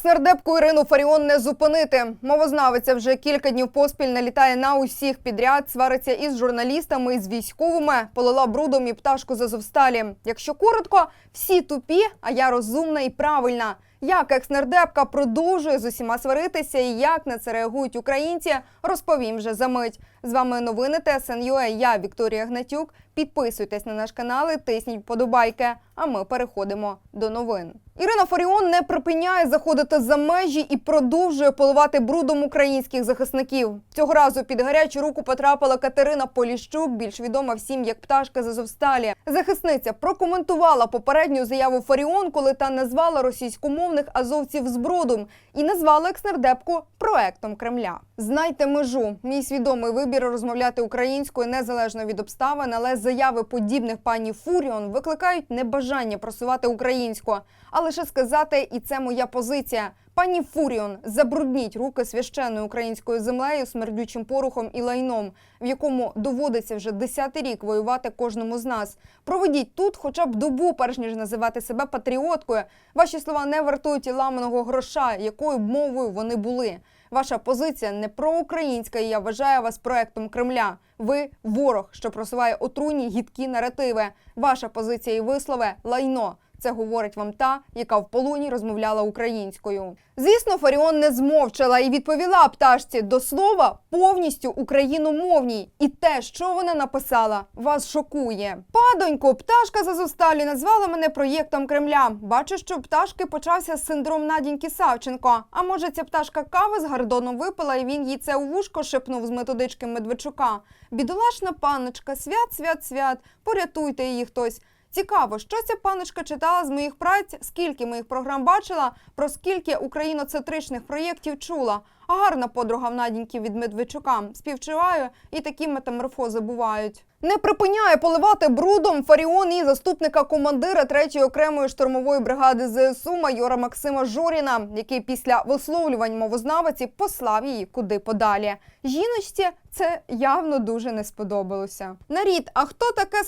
Екс-нардепку Ірину Фаріон не зупинити. Мовознавиця вже кілька днів поспіль налітає на усіх підряд, свариться із журналістами, із військовими, полила брудом і пташку з Азовсталі. Якщо коротко, всі тупі, а я розумна і правильна. Як екс-нардепка продовжує з усіма сваритися і як на це реагують українці, розповім вже за мить. З вами новини ТСНЮА. Я Вікторія Гнатюк. Підписуйтесь на наш канал і тисніть вподобайки. А ми переходимо до новин. Ірина Фаріон не припиняє заходити за межі і продовжує поливати брудом українських захисників. Цього разу під гарячу руку потрапила Катерина Поліщук, більш відома всім як пташка з Азовсталі. Захисниця прокоментувала попередню заяву Фаріон, коли та назвала російськомовних азовців збродом і назвала екснардепку проектом Кремля. Знайте межу. Мій свідомий вибір розмовляти українською незалежно від обставин, але заяви подібних пані Фуріон викликають небажання просувати українську. А лише сказати, і це моя позиція. Пані Фуріон, забрудніть руки священною українською землею, смердючим порохом і лайном, в якому доводиться вже десятий рік воювати кожному з нас. Проведіть тут хоча б добу, перш ніж називати себе патріоткою. Ваші слова не вартують і ламаного гроша, якою б мовою вони були. Ваша позиція не проукраїнська, і я вважаю вас проектом Кремля. Ви ворог, що просуває отруйні гідкі наративи. Ваша позиція і вислови лайно. Це говорить вам та, яка в полоні розмовляла українською. Звісно, Фаріон не змовчала і відповіла пташці до слова повністю україномовній. І те, що вона написала, вас шокує. Падонько, пташка з Азовсталі назвала мене проєктом Кремля. Бачу, що пташки почався синдром Надіньки Савченко. А може, ця пташка кави з Гордоном випила, і він їй це у вушко шепнув з методички Медведчука. Бідолашна панночка, свят, свят, свят, порятуйте її хтось. Цікаво, що ця паночка читала з моїх праць, скільки моїх програм бачила, про скільки україноцентричних проєктів чула. А гарна подруга в Надіньки від Медведчука. Співчуваю, і такі метаморфози бувають. Не припиняє поливати брудом Фаріон і заступника командира 3-ї окремої штурмової бригади ЗСУ майора Максима Жоріна, який після висловлювань мовознавиці послав її куди подалі. Жіночці це явно дуже не сподобалося. Нарід, а хто таке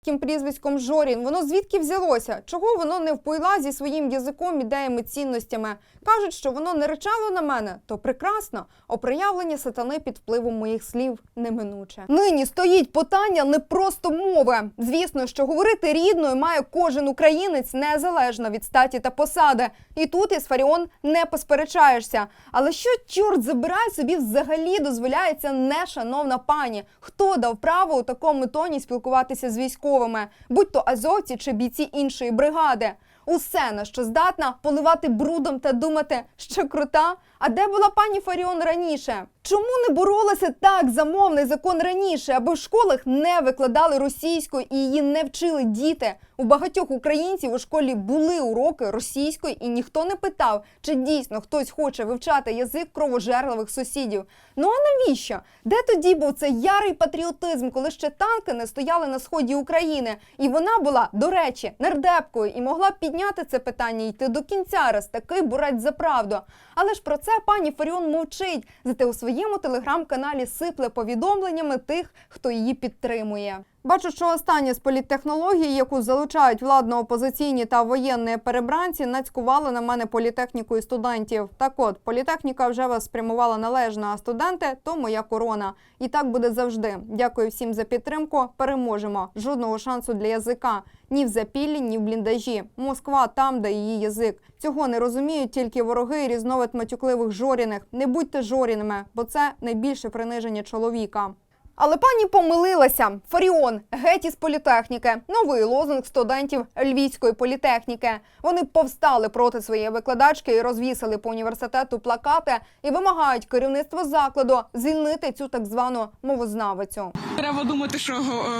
з таким прізвиськом Жорін? Воно звідки взялося? Чого воно не впойла зі своїм язиком, ідеями, цінностями? Кажуть, що воно не речало на мене, то прекрасно. Оприявлення сатани під впливом моїх слів неминуче. Нині стоїть питання не просто мови. Звісно, що говорити рідною має кожен українець незалежно від статі та посади. І тут із Фаріон не посперечаєшся. Але що чорт забирай собі взагалі дозволяється нешановна пані? Хто дав право у такому тоні спілкуватися з військовими, будь то азовці чи бійці іншої бригади? Усе на що здатна поливати брудом та думати, що крута. А де була пані Фаріон раніше? Чому не боролися так за мовний закон раніше, аби в школах не викладали російською і її не вчили діти? У багатьох українців у школі були уроки російської, і ніхто не питав, чи дійсно хтось хоче вивчати язик кровожерливих сусідів. Ну а навіщо? Де тоді був цей ярий патріотизм, коли ще танки не стояли на сході України? І вона була, до речі, нардепкою і могла підняти це питання йти до кінця, раз такий бурець за правду. Але ж про це пані Фаріон мовчить, зате у своєму телеграм-каналі сипле повідомленнями тих, хто її підтримує. Бачу, що останнє з політтехнології, яку залучають владно-опозиційні та воєнні перебранці, нацькували на мене політехніку і студентів. Так от, політехніка вже вас спрямувала належно, а студенти то моя корона. І так буде завжди. Дякую всім за підтримку. Переможемо. Жодного шансу для язика. Ні в запіллі, ні в бліндажі. Москва там, де її язик. Цього не розуміють тільки вороги і різновид матюкливих жоріних. Не будьте жоріними, бо це найбільше приниження чоловіка. Але пані помилилася. Фаріон, геть із політехніки. Новий лозунг студентів Львівської політехніки. Вони повстали проти своєї викладачки і розвісили по університету плакати і вимагають керівництво закладу звільнити цю так звану мовознавицю. Треба думати, що е,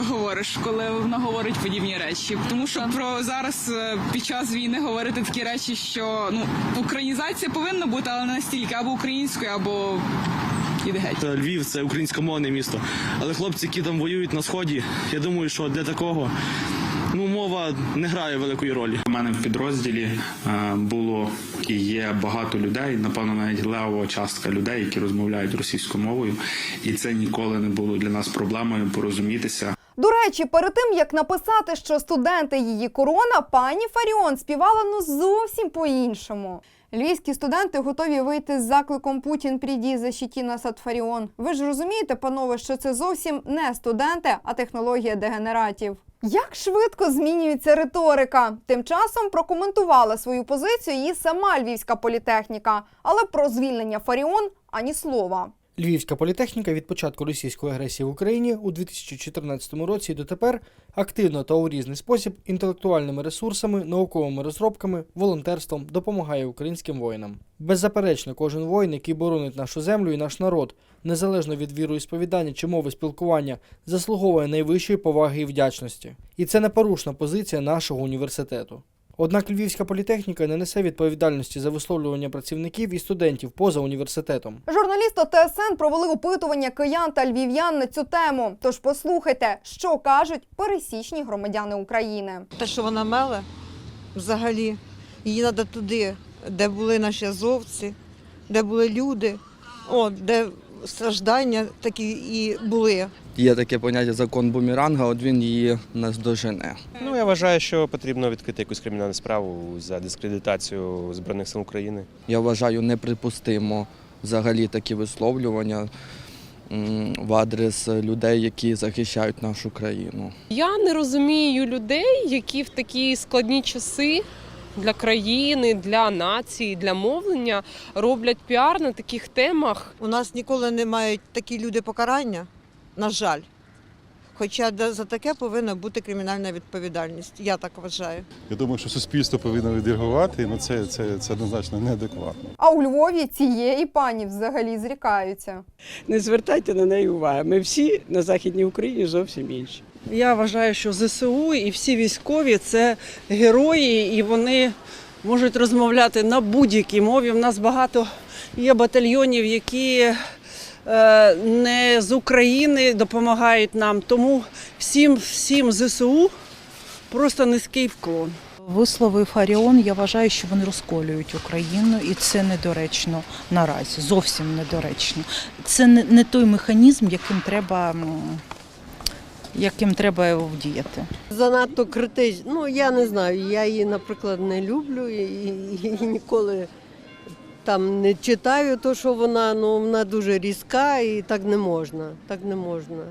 говориш, коли вона говорить подібні речі. Тому що про зараз е, під час війни говорити такі речі, що ну українізація повинна бути, але настільки або українською, або іде геть. Львів це українськомовне місто. Але хлопці, які там воюють на сході, я думаю, що для такого ну мова не грає великої ролі. У мене в підрозділі е, було і є багато людей, напевно, навіть левова частка людей, які розмовляють російською мовою, і це ніколи не було для нас проблемою порозумітися. До речі, перед тим як написати, що студенти її корона, пані Фаріон співала ну зовсім по-іншому. Львівські студенти готові вийти з закликом Путін прийді защиті нас от Фаріон. Ви ж розумієте, панове, що це зовсім не студенти, а технологія дегенератів. Як швидко змінюється риторика? Тим часом прокоментувала свою позицію і сама львівська політехніка, але про звільнення Фаріон ані слова. Львівська політехніка від початку російської агресії в Україні у 2014 році і дотепер активно та у різний спосіб інтелектуальними ресурсами, науковими розробками, волонтерством допомагає українським воїнам. Беззаперечно, кожен воїн, який боронить нашу землю і наш народ, незалежно від віру і сповідання чи мови спілкування, заслуговує найвищої поваги і вдячності. І це непорушна позиція нашого університету. Однак Львівська політехніка не несе відповідальності за висловлювання працівників і студентів поза університетом. Журналісти ТСН провели опитування киян та львів'ян на цю тему. Тож послухайте, що кажуть пересічні громадяни України. Те, що вона меле, взагалі, її треба туди, де були наші азовці, де були люди, от, де страждання такі і були. Є таке поняття закон бумеранга, от він її наздожене. Ну я вважаю, що потрібно відкрити якусь кримінальну справу за дискредитацію збройних сил України. Я вважаю неприпустимо взагалі такі висловлювання в адрес людей, які захищають нашу країну. Я не розумію людей, які в такі складні часи для країни, для нації, для мовлення роблять піар на таких темах. У нас ніколи не мають такі люди покарання, на жаль. Хоча за таке повинна бути кримінальна відповідальність. Я так вважаю. Я думаю, що суспільство повинно відреагувати, ну це, це, це однозначно неадекватно. А у Львові цієї пані взагалі зрікаються. Не звертайте на неї уваги. Ми всі на Західній Україні зовсім інші. Я вважаю, що ЗСУ і всі військові це герої, і вони можуть розмовляти на будь-якій мові. У нас багато є батальйонів, які не з України допомагають нам. Тому всім, всім ЗСУ просто низький вклон. Вислови Фаріон, я вважаю, що вони розколюють Україну, і це недоречно наразі. Зовсім недоречно. Це не, не той механізм, яким треба, яким треба вдіяти. Занадто критично. Ну я не знаю. Я її, наприклад, не люблю і, і, і ніколи там не читаю то, що вона, ну вона дуже різка і так не можна. Так не можна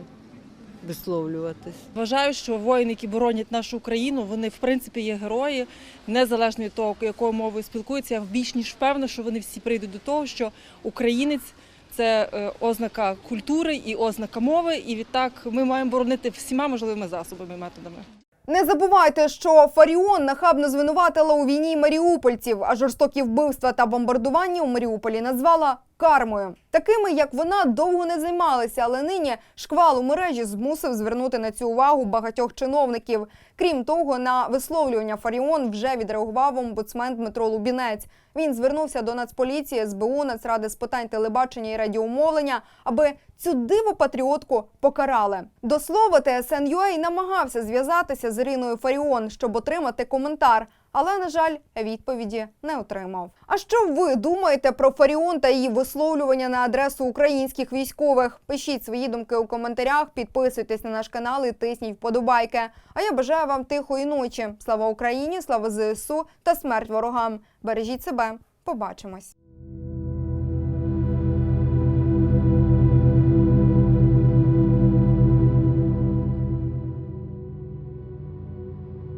висловлюватись. Вважаю, що воїни, які боронять нашу Україну, вони в принципі є герої, незалежно від того, якою мовою спілкуються. Я більш ніж впевнена, що вони всі прийдуть до того, що українець це е, ознака культури і ознака мови. І відтак ми маємо боронити всіма можливими засобами методами. Не забувайте, що Фаріон нахабно звинуватила у війні маріупольців, а жорстокі вбивства та бомбардування у Маріуполі назвала кармою. Такими, як вона, довго не займалися, але нині шквал у мережі змусив звернути на цю увагу багатьох чиновників. Крім того, на висловлювання Фаріон вже відреагував омбудсмен Дмитро Лубінець. Він звернувся до Нацполіції, СБУ, Нацради з питань телебачення і радіомовлення, аби цю диву патріотку покарали. До слова, ТСН.UA намагався зв'язатися з Іриною Фаріон, щоб отримати коментар. Але, на жаль, відповіді не отримав. А що ви думаєте про Фаріон та її висловлювання на адресу українських військових? Пишіть свої думки у коментарях, підписуйтесь на наш канал і тисніть вподобайки. А я бажаю вам тихої ночі. Слава Україні, слава ЗСУ та смерть ворогам. Бережіть себе. Побачимось.